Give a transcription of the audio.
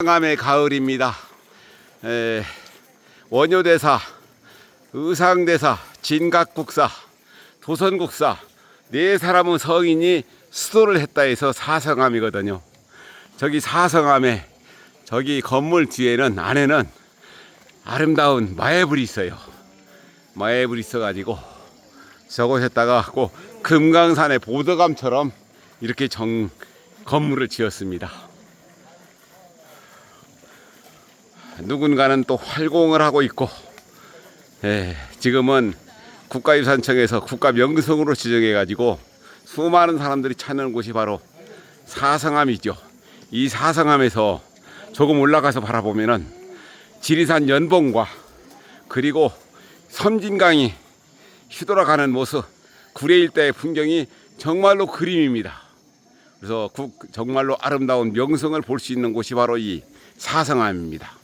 강암의 가을입니다. 에, 원효대사, 의상대사, 진각국사, 도선국사 네 사람은 성인이 수도를 했다 해서 사성암이거든요. 저기 사성암에 저기 건물 뒤에는 안에는 아름다운 마애불이 있어요. 마애불이 있어가지고 저곳에다가 꼭 금강산의 보드감처럼 이렇게 정 건물을 지었습니다. 누군가는 또 활공을 하고 있고, 예, 지금은 국가유산청에서 국가명성으로 지정해 가지고 수많은 사람들이 찾는 곳이 바로 사성암이죠. 이 사성암에서 조금 올라가서 바라보면은 지리산 연봉과 그리고 섬진강이 휘돌아가는 모습, 구례 일대의 풍경이 정말로 그림입니다. 그래서 국- 정말로 아름다운 명성을 볼 수 있는 곳이 바로 이 사성암입니다.